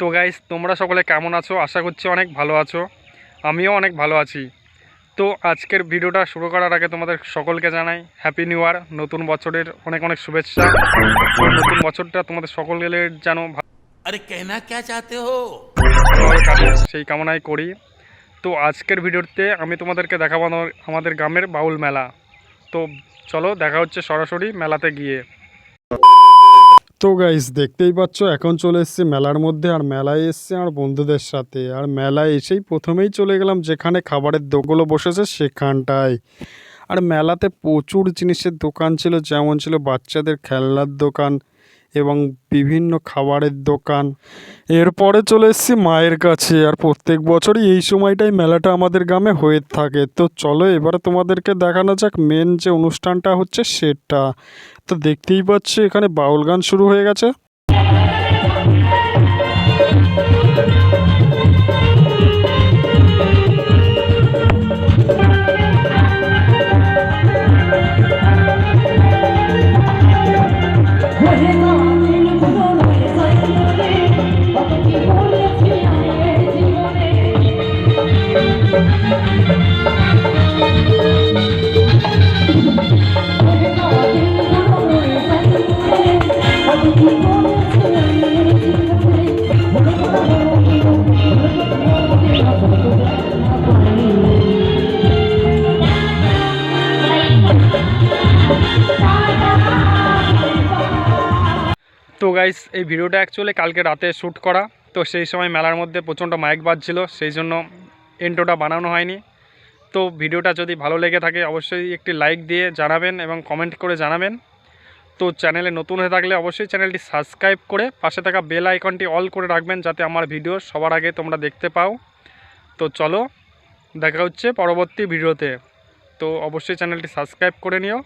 তো গাইস তোমরা সকলে কেমন আছো? আশা করছি অনেক ভালো আছো। আমিও অনেক ভালো আছি। তো আজকের ভিডিওটা শুরু করার আগে তোমাদের সকলকে জানাই হ্যাপি নিউ ইয়ার নতুন বছরের অনেক অনেক শুভেচ্ছা। নতুন বছরটা তোমাদের সকলের যেন আরে কেনা কে চাতে হো? সেই কামনাই করি। তো আজকের ভিডিওতে আমি তোমাদেরকে দেখাবো আমাদের গ্রামের বাউল মেলা। তো চলো দেখা হচ্ছে সরাসরি মেলাতে গিয়ে। তো গাইস দেখতেই পাচ্ছ, এখন চলে এসছি মেলার মধ্যে, আর মেলায় এসছি আমার বন্ধুদের সাথে। আর মেলায় এসেই প্রথমেই চলে গেলাম, যেখানে খাবারের দোগুলো বসেছে সেখানটায়। আর মেলাতে প্রচুর জিনিসের দোকান ছিল, যেমন ছিল বাচ্চাদের খেলনার দোকান এবং বিভিন্ন খাবারের দোকান। এরপরে চলে এসেছি মায়ের কাছে। আর প্রত্যেক বছরই এই সময়টাই মেলাটা আমাদের গ্রামে হয়ে থাকে। তো চলো এবারে তোমাদেরকে দেখানো যাক মেন যে অনুষ্ঠানটা হচ্ছে সেটা। তো দেখতেই পাচ্ছি এখানে বাউল গান শুরু হয়ে গেছে। তো গাইস এই ভিডিওটা অ্যাকচুয়ালি কালকে রাতে শ্যুট করা। তো সেই সময় মেলার মধ্যে প্রচণ্ড মাইক বাজছিল, সেই জন্য ইন্ট্রোটা বানানো হয়নি। তো ভিডিওটা যদি ভালো লেগে থাকে, অবশ্যই একটি লাইক দিয়ে জানাবেন এবং কমেন্ট করে জানাবেন। তো চ্যানেলে নতুন হয়ে থাকলে অবশ্যই চ্যানেলটি সাবস্ক্রাইব করে পাশে থাকা বেল আইকনটি অল করে রাখবেন, যাতে আমার ভিডিও সবার আগে তোমরা দেখতে পাও। তো চলো, দেখা হচ্ছে পরবর্তী ভিডিওতে তো। অবশ্যই চ্যানেলটি সাবস্ক্রাইব করে নিও।